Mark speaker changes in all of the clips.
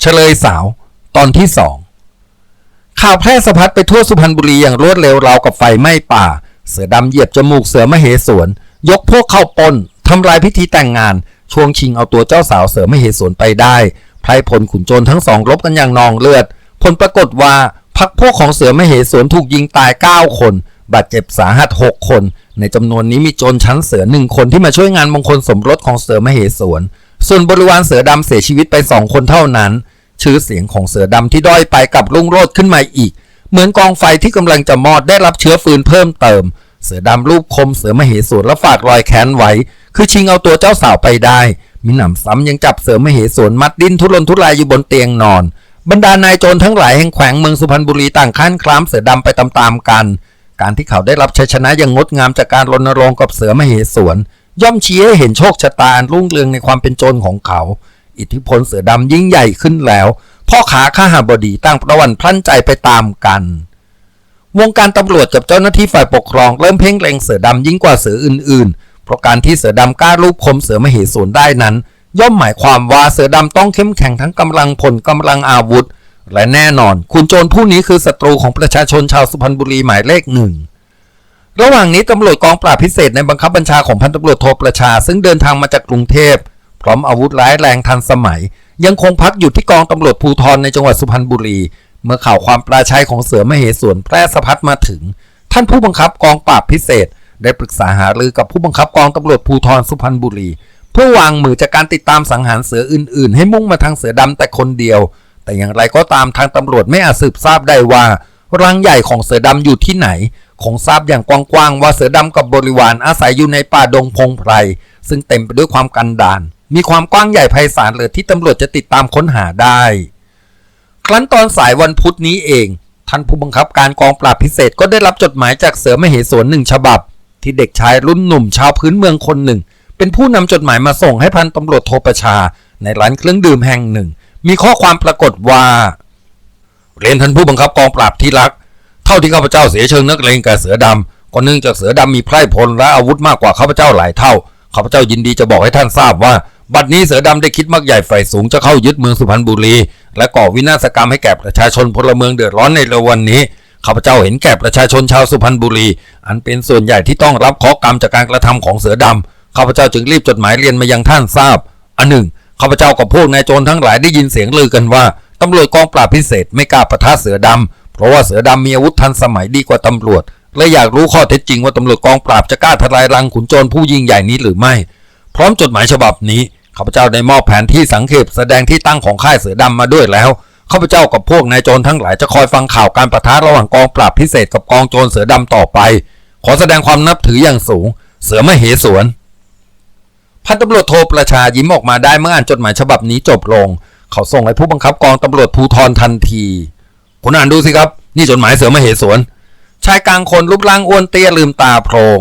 Speaker 1: เฉลยสาว ตอนที่สองข่าวแพร่สะพัดไปทั่วสุพรรณบุรีอย่างรวดเร็วราวกับไฟไหม้ป่า เสือดำเหยียบจมูกเสือมเหสวน ยกพวกเข้าปนทำลายพิธีแต่งงาน ช่วงชิงเอาตัวเจ้าสาวเสือมเหสวนไปได้ไพรพลขุนโจรทั้งสองรบกันอย่างนองเลือด ผลปรากฏว่าพักพวกของเสือมเหสวนถูกยิงตาย 9 คน บาดเจ็บสาหัส 6 คน ในจำนวนนี้มีโจรชั้นเสือหนึ่งคนที่มาช่วยงานมงคลสมรสของเสือมเหสวน ส่วนบริวารเสือดำเสียชีวิตไปสองคนเท่านั้น ชื่อเสียงของเสือดำที่ด้อยไปกับรุ่งโรจน์ขึ้นมาอีก เหมือนกองไฟที่กำลังจะมอดได้รับเชื้อฟืนเพิ่มเติม เสือดำรูปคมเสือมเหสวนและฝากรอยแค้นไว้ คือชิงเอาตัวเจ้าสาวไปได้ มีหนำซ้ำยังจับเสือมเหสวนมัดดิ้นทุรนทุรายอยู่บนเตียงนอน บรรดานายโจรทั้งหลายแห่งแขวงเมืองสุพรรณบุรีต่างค้านคลามเสือดำไปตามๆกัน การที่เขาได้รับชัยชนะอย่างงดงามจากการรณรงค์กับเสือมเหสวนย่อมชี้ให้เห็นโชคชะตาอันรุ่งเรืองในความเป็นโจรของเขา อิทธิพลเสือดำยิ่งใหญ่ขึ้นแล้ว พ่อขาข้าหาบดีตั้งประวันพลันใจไปตามกัน วงการตำรวจกับเจ้าหน้าที่ฝ่ายปกครองเริ่มเพ่งเล็งเสือดำยิ่งกว่าเสืออื่นๆ เพราะการที่เสือดำกล้ารูปคมเสือมเหสวนได้นั้น ย่อมหมายความว่าเสือดำต้องเข้มแข็งทั้งกำลังพลกำลังอาวุธ และแน่นอน คุณโจรผู้นี้คือศัตรูของประชาชนชาวสุพรรณบุรีหมายเลขหนึ่งระหว่างนี้ตำรวจกองปราบพิเศษในบังคับบัญชาของพันตำรวจโทประชา ซึ่งเดินทางมาจากกรุงเทพ พร้อมอาวุธร้ายแรงทันสมัย ยังคงพักอยู่ที่กองตำรวจภูธรในจังหวัดสุพรรณบุรี เมื่อข่าวความปราชัยของเสือมเหสวนแพร่สะพัดมาถึง ท่านผู้บังคับกองปราบพิเศษ ได้ปรึกษาหารือกับผู้บังคับกองตำรวจภูธรสุพรรณบุรี เพื่อวางมือจากการติดตามสังหารเสืออื่น ๆ ให้มุ่งมาทางเสือดำแต่คนเดียว แต่อย่างไรก็ตามทางตำรวจไม่อาจสืบทราบได้ว่ารังใหญ่ของเสือดำอยู่ที่ไหน คงทราบอย่างกว้างๆว่าเสือดำกับบริวารอาศัยอยู่ในป่าดงพงไพรซึ่งเต็มไปด้วยความกันดาร มีความกว้างใหญ่ไพศาลเลยที่ตำรวจจะติดตามค้นหาได้ ครั้นตอนสายวันพุธนี้เอง ท่านผู้บังคับการกองปราบพิเศษก็ได้รับจดหมายจากเสือมเหสวนหนึ่งฉบับ ที่เด็กชายรุ่นหนุ่มชาวพื้นเมืองคนหนึ่ง เป็นผู้นำจดหมายมาส่งให้พันตำรวจโทประชา ในร้านเครื่องดื่มแห่งหนึ่ง มีข้อความปรากฏว่าเรียนท่านผู้บังคับกองปราบที่รัก เท่าที่ข้าพเจ้าเสียเชิงนักเลงกับเสือดำก็เนื่องจากเสือดำมีไพร่พลและอาวุธมากกว่าข้าพเจ้าหลายเท่าข้าพเจ้ายินดีจะบอกให้ท่านทราบว่า บัดนี้เสือดำได้คิดมักใหญ่ไฟสูงจะเข้ายึดเมืองสุพรรณบุรี และก่อวินาศกรรมให้แก่ประชาชนพลเมืองเดือดร้อนในเร็ววันนี้ข้าพเจ้าเห็นแก่ประชาชนชาวสุพรรณบุรี อันเป็นส่วนใหญ่ที่ต้องรับข้อกรรมจากการกระทำของเสือดำข้าพเจ้าจึงรีบจดหมายเรียนมายังท่านทราบ อันหนึ่งข้าพเจ้ากับพวกนายโจรทั้งหลายได้ยินเสียงลือกันว่าตำรวจกองปราบพิเศษไม่กล้าประทะเสือดำเพราะว่าเสือดำมีอาวุธทันสมัยดีกว่าตำรวจ และอยากรู้ข้อเท็จจริงว่าตำรวจกองปราบจะกล้าทลายรังขุนโจรผู้ยิ่งใหญ่นี้หรือไม่ พร้อมจดหมายฉบับนี้ ข้าพเจ้าได้มอบแผนที่สังเขปแสดงที่ตั้งของค่ายเสือดำมาด้วยแล้ว ข้าพเจ้ากับพวกนายโจรทั้งหลายจะคอยฟังข่าวการประทะระหว่างกองปราบพิเศษกับกองโจรเสือดำต่อไป ขอแสดงความนับถืออย่างสูง เสือมเหสวน พันตำรวจโทประชายิ้มออกมาได้เมื่ออ่านจดหมายฉบับนี้จบลง เขาส่งให้ผู้บังคับกองตำรวจภูธรทันทีคุณอ่านดูสิครับ นี่จดหมายเสือมเหสวน ชายกลางคนรูปร่างอ้วนเตี้ยลืมตาโพรง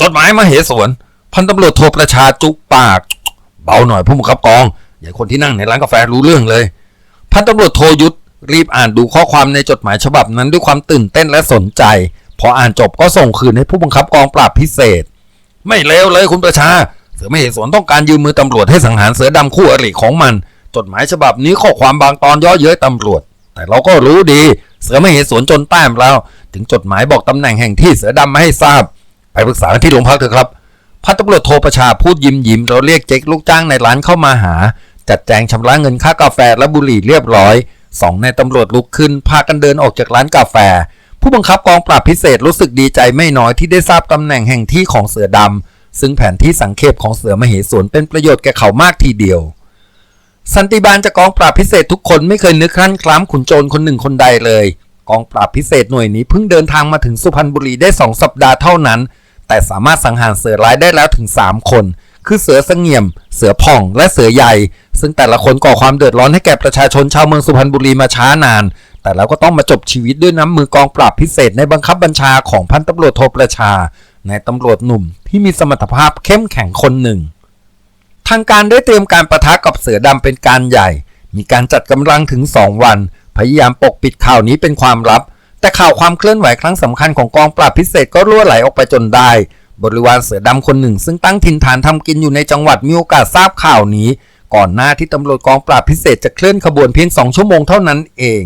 Speaker 1: จดหมายมเหสวนพันตำรวจโทประชาจุกปาก เบาหน่อยผู้บังคับกอง อย่าคนที่นั่งในร้านกาแฟรู้เรื่องเลย พันตำรวจโทยุทธรีบอ่านดูข้อความในจดหมายฉบับนั้นด้วยความตื่นเต้นและสนใจ พออ่านจบก็ส่งคืนให้ผู้บังคับกองปราบพิเศษ ไม่เลวเลยคุณประชา เสือไม่เหตุสวนต้องการยืมมือตำรวจให้สังหารเสือดำคู่อริของมัน จดหมายฉบับนี้ข้อความบางตอนย่อเย้ยตำรวจ แต่เราก็รู้ดี เสือไม่เหตุสวนจนแต้มแล้วถึงจดหมายบอกตำแหน่งแห่งที่เสือดำไมาให้ทราบ ไปปรึกษาที่โรงพักเถอะครับ พันตำรวจโทรประชาพูดยิ้มยิ้มเราเรียกเจ๊กลูกจ้างในร้านเข้ามาหา จัดแจงชำระเงินค่ากาแฟและบุหรี่เรียบร้อยสองนายตำรวจลุกขึ้น พากันเดินออกจากร้านกาแฟ ผู้บังคับกองปราบพิเศษรู้สึกดีใจไม่น้อยที่ได้ทราบตำแหน่งแห่งที่ของเสือดำซึ่งแผนที่สังเขปของเสือมเหสวนเป็นประโยชน์แก่เขามากทีเดียว สันติบาลจากกองปราบพิเศษทุกคนไม่เคยนึกครั้นคล้ามขุนโจรคนหนึ่งคนใดเลย กองปราบพิเศษหน่วยนี้เพิ่งเดินทางมาถึงสุพรรณบุรีได้สองสัปดาห์เท่านั้น แต่สามารถสังหารเสือร้ายได้แล้วถึง 3 คน คือเสือเสงี่ยม เสือผ่อง และเสือใหญ่ ซึ่งแต่ละคนก่อความเดือดร้อนให้แก่ประชาชนชาวเมืองสุพรรณบุรีมาช้านาน แต่แล้วก็ต้องมาจบชีวิตด้วยน้ำมือกองปราบพิเศษในบังคับบัญชาของพันตำรวจโทประชา ในตำรวจหนุ่มที่มีสมรรถภาพเข้มแข็งคนหนึ่ง ทางการได้เตรียมการประทะกับเสือดำเป็นการใหญ่ มีการจัดกำลังถึง 2 วัน พยายามปกปิดข่าวนี้เป็นความลับ แต่ข่าวความเคลื่อนไหวครั้งสำคัญของกองปราบพิเศษก็รั่วไหลออกไปจนได้ บริวารเสือดำคนหนึ่ง ซึ่งตั้งถิ่นฐานทำกินอยู่ในจังหวัดมีโอกาสทราบข่าวนี้ ก่อนหน้าที่ตำรวจกองปราบพิเศษจะเคลื่อนขบวนเพียงสองชั่วโมงเท่านั้นเอง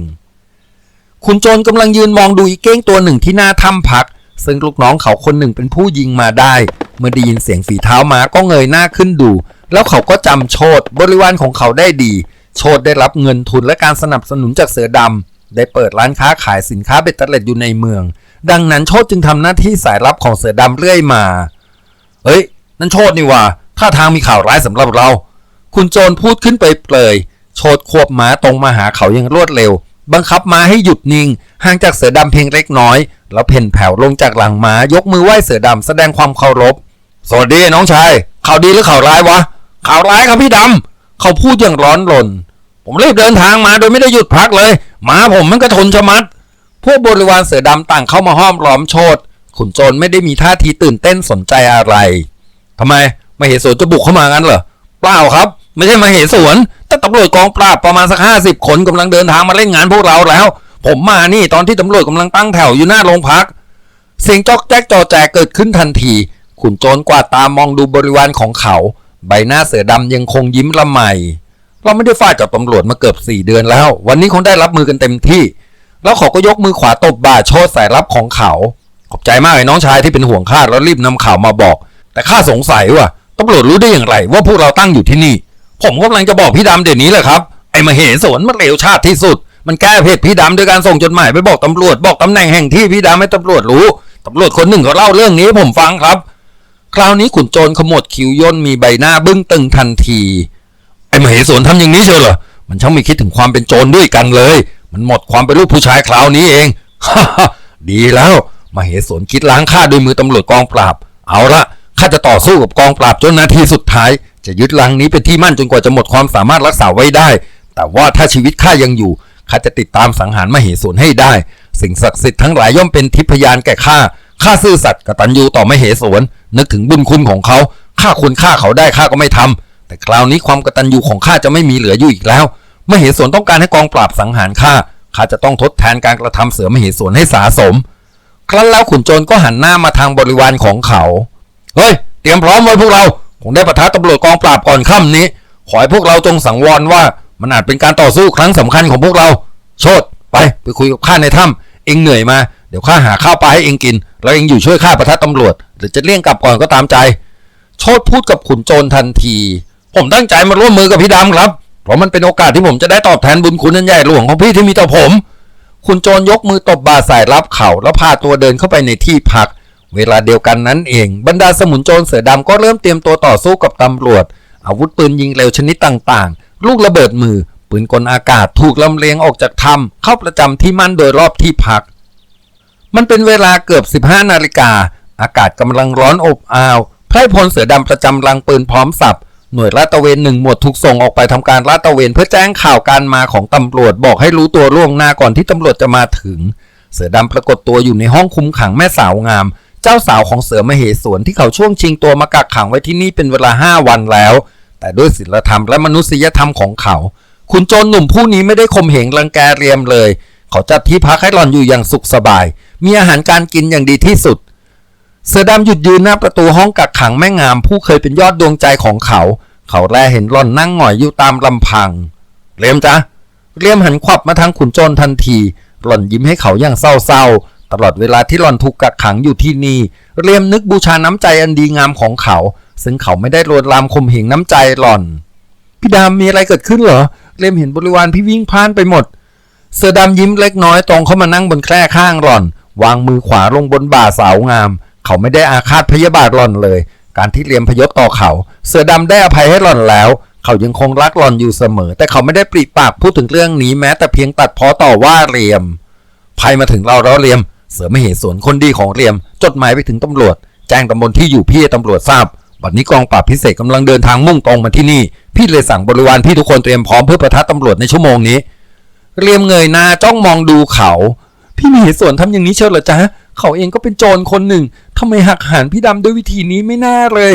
Speaker 1: คุณโจรกำลังยืนมองดูอีเก้งตัวหนึ่งที่หน้าถ้ำพัก ซึ่งลูกน้องเขาคนหนึ่งเป็นผู้ยิงมาได้ เมื่อได้ยินเสียงฝีเท้าม้าก็เงยหน้าขึ้นดู แล้วเขาก็จำโชดบริวารของเขาได้ดี โชดได้รับเงินทุนและการสนับสนุนจากเสือดำ ได้เปิดร้านค้าขายสินค้าเบ็ดเตล็ดอยู่ในเมือง ดังนั้นโชดจึงทำหน้าที่สายลับของเสือดำเรื่อยมา เฮ้ย นั่นโชดนี่ว่าท่าทางมีข่าวร้ายสำหรับเรา คุณโจรพูดขึ้นไปเปลยโชดควบม้าตรงมาหาเขาอย่างรวดเร็ว บังคับม้าให้หยุดนิ่ง ห่างจากเสือดำเพียงเล็กน้อย แล้วเพ่นแผ่วลงจากหลังม้ายกมือไหว้เสือดำแสดงความเคารพ สวัสดีน้องชายข่าวดีหรือข่าวร้ายวะข่าวร้ายครับพี่ดำเขาพูดอย่างร้อนรน ผมรีบเดินทางมาโดยไม่ได้หยุดพักเลยหมาผมมันก็ทนชะมัด พวกบริวารเสือดำต่างเข้ามาห้อมล้อมโชดขุนโจรไม่ได้มีท่าทีตื่นเต้นสนใจอะไรทำไมมาเหสวนจะบุกเข้ามางั้นเหรอเปล่าครับ ไม่ใช่มาเหสวนแต่ตำรวจกองปราบประมาณสักห้าสิบคนกำลังเดินทางมาเล่นงานพวกเราแล้ว ผมมานี่ตอนที่ตำรวจกำลังตั้งแถวอยู่หน้าโรงพักเสียงจอกแจ๊กจอแจเกิดขึ้นทันที ขุนโจรกวาดตามองดูบริวารของเขา ใบหน้าเสือดำยังคงยิ้มละไม เราไม่ได้ฟาดกับตำรวจมาเกือบสี่เดือนแล้ว วันนี้คงได้รับมือกันเต็มที่ แล้วเขาก็ยกมือขวาตบบ่าโชดสายลับของเขา ขอบใจมากไอ้น้องชายที่เป็นห่วงข้าแล้วรีบนำข่าวมาบอก แต่ข้าสงสัยว่าตำรวจรู้ได้อย่างไร ว่าพวกเราตั้งอยู่ที่นี่ ผมกำลังจะบอกพี่ดำเดี๋ยวนี้แหละครับไอ้มาเหสวนมันเลวชาติที่สุด มันแก้เพจพี่ดำโดยการส่งจดหมายไปบอกตำรวจบอกตำแหน่งแห่งที่พี่ดำให้ตำรวจรู้ตำรวจคนหนึ่งเขาเล่าเรื่องนี้ให้ผมฟังครับ คราวนี้ขุนโจรขมวดคิ้วย่นมีใบหน้าบึ้งตึงทันที มเหสวนทำอย่างนี้เชียวเหรอ มันช่างไม่คิดถึงความเป็นโจรด้วยกันเลย มันหมดความเป็นลูกผู้ชายคราวนี้เอง ฮ่าฮดีแล้วมเหสวนคิดล้างข้าด้วยมือตำรวจกองปราบ เอาละข้าจะต่อสู้กับกองปราบจนนาทีสุดท้าย จะยึดลังนี้เป็นที่มั่นจนกว่าจะหมดความสามารถรักษาไว้ได้ แต่ว่าถ้าชีวิตข้ายังอยู่ข้าจะติดตามสังหารมเหสวนให้ได้ สิ่งศักดิ์สิทธิ์ทั้งหลายย่อมเป็นทิพยานแก่ข้าข้าซื่อสัตย์กตัญญูต่อมเหสวนนึกถึงบุญคุณของเขาข้าควรฆ่าเขาได้ข้าก็ไม่ทำ แต่คราวนี้ความกตัญญูของข้าจะไม่มีเหลืออยู่อีกแล้วมเหสวนต้องการให้กองปราบสังหารข้าข้าจะต้องทดแทนการกระทำเสือมเหสวนให้สาสม ครั้นแล้วขุนโจรก็หันหน้ามาทางบริวารของเขาเฮ้ยเตรียมพร้อมไว้พวกเราคงได้ประทะตำรวจกองปราบก่อนค่ำนี้ ขอให้พวกเราจงสังวรว่ามันอาจเป็นการต่อสู้ครั้งสำคัญของพวกเรา โชดไปไปคุยกับข้าในถ้ำเองเหนื่อยมาเดี๋ยวข้าหาข้าวปลาให้เองกิน แล้วเองอยู่ช่วยข้าประทะตำรวจหรือจะเลี่ยงกลับก่อนก็ตามใจ โชดพูดกับขุนโจรทันที ผมตั้งใจมาร่วมมือกับพี่ดำครับ เพราะมันเป็นโอกาสที่ผมจะได้ตอบแทนบุญคุณอันใหญ่หลวงของพี่ที่มีต่อผม คุณโจรยกมือตบบ่าสายรับเข่าแล้วพาตัวเดินเข้าไปในที่พัก เวลาเดียวกันนั้นเอง บรรดาสมุนโจรเสือดำก็เริ่มเตรียมตัวต่อสู้กับตำรวจ อาวุธปืนยิงเร็วชนิดต่างๆ ลูกระเบิดมือ ปืนกลอากาศถูกลำเลียงออกจากถ้ำเข้าประจำที่มั่นโดยรอบที่พัก มันเป็นเวลาเกือบ 15 นาฬิกาอากาศกำลังร้อนอบอ้าวไพร่พลเสือดำประจำรังปืนพร้อมสับ หน่วยลาดตระเวนหนึ่งหมวดถูกส่งออกไปทำการลาดตระเวนเพื่อแจ้งข่าวการมาของตำรวจบอกให้รู้ตัวล่วงหน้าก่อนที่ตำรวจจะมาถึง เสือดำปรากฏตัวอยู่ในห้องคุมขังแม่สาวงาม เจ้าสาวของเสือมเหสวนที่เขาช่วงชิงตัวมากักขังไว้ที่นี่เป็นเวลาห้าวันแล้ว แต่ด้วยศีลธรรมและมนุษยธรรมของเขา คุณโจรหนุ่มผู้นี้ไม่ได้ข่มเหงรังแกเรียมเลย เขาจัดที่พักให้หล่อนอยู่อย่างสุขสบาย มีอาหารการกินอย่างดีที่สุด เสือดำหยุดยืนหน้าประตูห้องกักขังแม่งามผู้เคยเป็นยอดดวงใจของเขา เขาแลเห็นหล่อนนั่งหงอยอยู่ตามลำพังเรียมจ๊ะเรียมหันขวับมาทางขุนโจรทันที หล่อนยิ้มให้เขาอย่างเศร้าๆ ตลอดเวลาที่หล่อนถูกกักขังอยู่ที่นี่เรียมนึกบูชาน้ำใจอันดีงามของเขา ซึ่งเขาไม่ได้ลวนลามข่มเหงน้ำใจหล่อน พี่ดำมีอะไรเกิดขึ้นเหรอเรียมเห็นบริวารพี่วิ่งพ่านไปหมด เสือดำยิ้มเล็กน้อยตรงเข้ามานั่งบนแคร่ข้างหล่อน วางมือขวาลงบนบ่าสาวงาม เขาไม่ได้อาฆาตพยาบาทหล่อนเลย การที่เลียมพยศต่อเขา เสือดำได้อภัยให้หล่อนแล้ว เขายังคงรักหล่อนอยู่เสมอ แต่เขาไม่ได้ปริปากพูดถึงเรื่องนี้แม้ แต่เพียงตัดพ้อต่อว่าเรียมภัยมาถึงเราแล้วเรียม เสือไม่เหตุสวนคนดีของเรียม จดหมายไปถึงตำรวจ แจ้งตำบลที่อยู่พี่ตำรวจทราบบัดนี้กองปราบพิเศษกำลังเดินทางมุ่งตรงมาที่นี่ พี่เลยสั่งบริวารพี่ทุกคนเตรียมพร้อมเพื่อประทัดตำรวจในชั่วโมงนี้ เรียมเงยหน้าจ้องมองดูเขา พี่มีเหตุส่วนทำอย่างนี้เชียวเหรอจ๊ะ เขาเองก็เป็นโจรคนหนึ่งทำไมหักหานพี่ดำด้วยวิธีนี้ไม่น่าเลย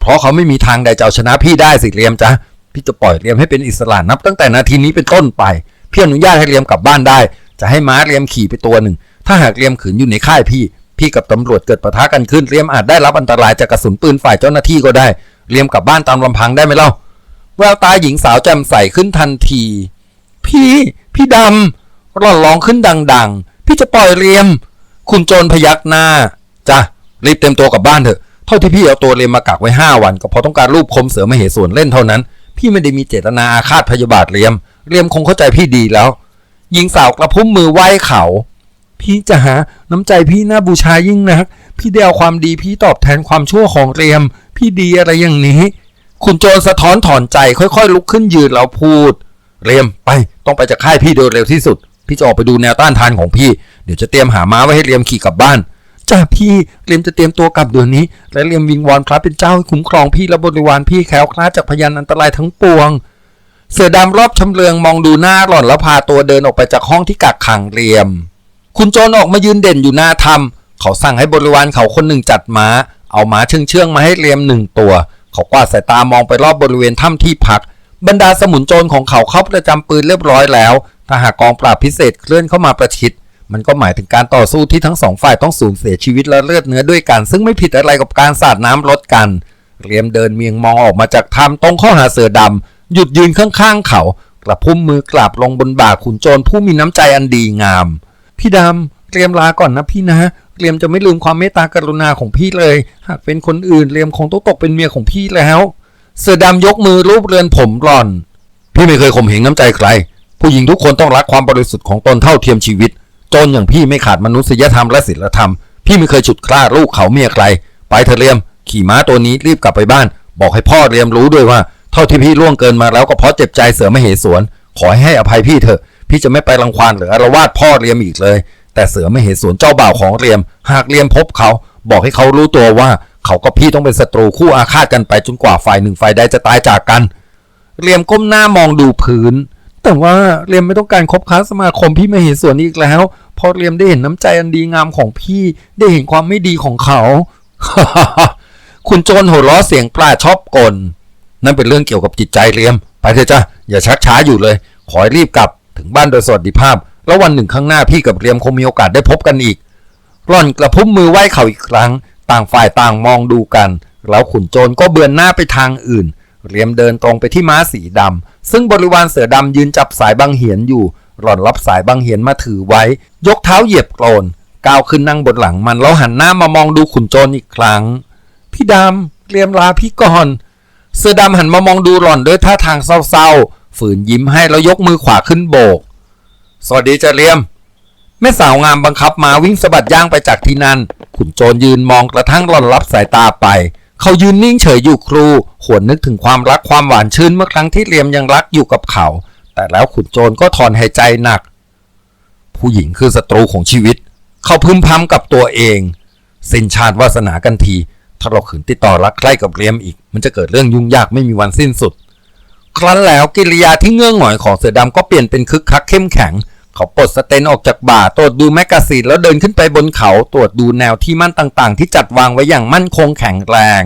Speaker 1: เพราะเขาไม่มีทางใดจะเอาชนะพี่ได้สิเรียมจ๊ะพี่จะปล่อยเรียมให้เป็นอิสระนับ ตั้งแต่นาทีนี้เป็นต้นไปพี่อนุญาตให้เรียมกลับบ้านได้ จะให้ม้าเรียมขี่ไปตัวหนึ่ง ถ้าหากเรียมขืนอยู่ในค่ายพี่ พี่กับตำรวจเกิดปะทะกันขึ้นเรียมอาจได้รับอันตรายจากกระสุนปืนฝ่ายเจ้าหน้าที่ก็ได้เรียมกลับบ้านตามลำพังได้ไหมเล่าแววตาหญิงสาวแจ่มใสขึ้นทันที พี่ พี่ดำร่อนร้องขึ้นดัง ๆ พี่จะปล่อยเรียม คุณโจรพยักหน้าจ้ะรีบเต็มตัวกลับบ้านเถอะเท่าที่พี่เอาตัวเรียมมากักไว้ห้าวัน ก็เพราะต้องการรูปคมเสือมเหสวนเล่นเท่านั้น พี่ไม่ได้มีเจตนาอาฆาตพยาบาทเรียมเรียมคงเข้าใจพี่ดีแล้ว หญิงสาวกระพุ้มมือไหว้เขา พี่จะหาน้ำใจพี่น่าบูชายิ่งนัก พี่ได้เอาความดีพี่ตอบแทนความชั่วของเรียม พี่ดีอะไรอย่างนี้ คุณโจรสะท้อนถอนใจค่อยๆ ลุกขึ้นยืนแล้วพูด เรียมไปต้องไปจากค่ายพี่โดยเร็วที่สุด พี่จะออกไปดูแนวต้านทานของพี่ เดี๋ยวจะเตรียมหาม้าไว้ให้เรียมขี่กลับบ้านจ้าพี่เรียมจะเตรียมตัวกลับเดี๋ยวนี้ และเรียมวิงวอนพระเป็นเจ้าให้คุ้มครองพี่และบริวารพี่แคล้วคลาดจากพยานอันตรายทั้งปวง เสือดำรอบชำเลืองมองดูหน้าหล่อนแล้วพาตัวเดินออกไปจากห้องที่กักขังเรียม คุณโจรออกมายืนเด่นอยู่หน้าถ้ำเขาสั่งให้บริวารเขาคนหนึ่งจัดม้า เอาม้าเชื่องเชื่องมาให้เรียมหนึ่งตัว เขากวาดสายตามองไปรอบบริเวณถ้ำที่พัก บรรดาสมุนโจรของเขาเข้าประจำปืนเรียบร้อยแล้ว ถ้าหากกองปราบพิเศษเคลื่อนเข้ามาประชิด มันก็หมายถึงการต่อสู้ที่ทั้งสองฝ่ายต้องสูญเสียชีวิตและเลือดเนื้อด้วยกัน ซึ่งไม่ผิดอะไรกับการสาดน้ำลดกันเรียมเดินเมียงมองออกมาจากถ้ำตรงข้าหาเสือดำหยุดยืนข้างๆเขา กระพุ้มมือกราบลงบนบ่าขุนโจรผู้มีน้ำใจอันดีงาม พี่ดำเตรียมลาก่อนนะพี่นะเตรียมจะไม่ลืมความเมตตากรุณาของพี่เลย หากเป็นคนอื่นเรียมคงต้องตกเป็นเมียของพี่แล้ว เสือดำยกมือรูปเรือนผมหล่อน พี่ไม่เคยข่มเหงน้ำใจใคร ผู้หญิงทุกคนต้องรักความบริสุทธิ์ของตนเท่าเทียมชีวิต จรอย่างพี่ไม่ขาดมนุษยธรรมและศีลธรรม พี่ไม่เคยฉุดคล้าลูกเขาเมียใคร ไปเถอะเรียม ขี่ม้าตัวนี้รีบกลับไปบ้าน บอกให้พ่อเรียมรู้ด้วยว่า เท่าที่พี่ล่วงเกินมาแล้วก็เพราะเจ็บใจเสือมเหสวน ขอให้อภัยพี่เถอะ พี่จะไม่ไปรังควานหรืออารวาสพ่อเรียมอีกเลย แต่เสือมเหสวนเจ้าบ่าวของเรียม หากเรียมพบเขา บอกให้เขารู้ตัวว่า เขากับพี่ต้องเป็นศัตรูคู่อาฆาตกันไปจนกว่าฝ่ายหนึ่งฝ่ายใดจะตายจากกัน เรียมก้มหน้ามองดูพื้นแต่ว่าเรียมไม่ต้องการคบค้าสมาคมพี่ไม่เหส่วนอีกแล้ว พอเรียมได้เห็นน้ำใจอันดีงามของพี่ได้เห็นความไม่ดีของเขา คุณโจรหัวล้อเสียงปลาชอบกลนั่นเป็นเรื่องเกี่ยวกับจิตใจเรียม ไปเถอะจ้ะอย่าชักช้าอยู่เลย ขอให้รีบกลับถึงบ้านโดยสวัสดิภาพ แล้ววันหนึ่งข้างหน้าพี่กับเรียมคงมีโอกาสได้พบกันอีกร่อนกระพุ้มมือไหว้เขาอีกครั้ง ต่างฝ่ายต่างมองดูกัน แล้วขุนโจรก็เบือนหน้าไปทางอื่น เรียมเดินตรงไปที่ม้าสีดำซึ่งบริวารเสือดำยืนจับสายบังเหียนอยู่ หล่อนรับสายบังเหียนมาถือไว้ ยกเท้าเหยียบโกลนก้าวขึ้นนั่งบนหลังมันแล้วหันหน้ามามองดูขุนโจรอีกครั้ง พี่ดำเรียมลาพี่ก่อน เสื้อดำหันมามองดูหล่อนด้วยท่าทางเศร้าๆ ฝืนยิ้มให้แล้วยกมือขวาขึ้นโบก สวัสดีจะเรียม แม่สาวงามบังคับมาวิ่งสะบัดย่างไปจากที่นั่น ขุนโจรยืนมองกระทั่งหล่อนรับสายตาไป เขายืนนิ่งเฉยอยู่ครูหวนนึกถึงความรักความหวานชื่นเมื่อครั้งที่เรียมยังรักอยู่กับเขา แต่แล้วขุนโจรก็ถอนหายใจหนัก ผู้หญิงคือศัตรูของชีวิต เขาพึมพำกับตัวเอง สินชาติวาสนากันที ถ้าเราขืนติดต่อรักใคร่กับเรียมอีก มันจะเกิดเรื่องยุ่งยากไม่มีวันสิ้นสุด ครั้นแล้วกิริยาที่เงื่องหงอยของเสือดำก็เปลี่ยนเป็นคึกคักเข้มแข็ง เขาปลดสเตนออกจากบ่าตรวจดูแมกกาซีนแล้วเดินขึ้นไปบนเขาตรวจดูแนวที่มั่นต่างๆ ที่จัดวางไว้อย่างมั่นคงแข็งแรง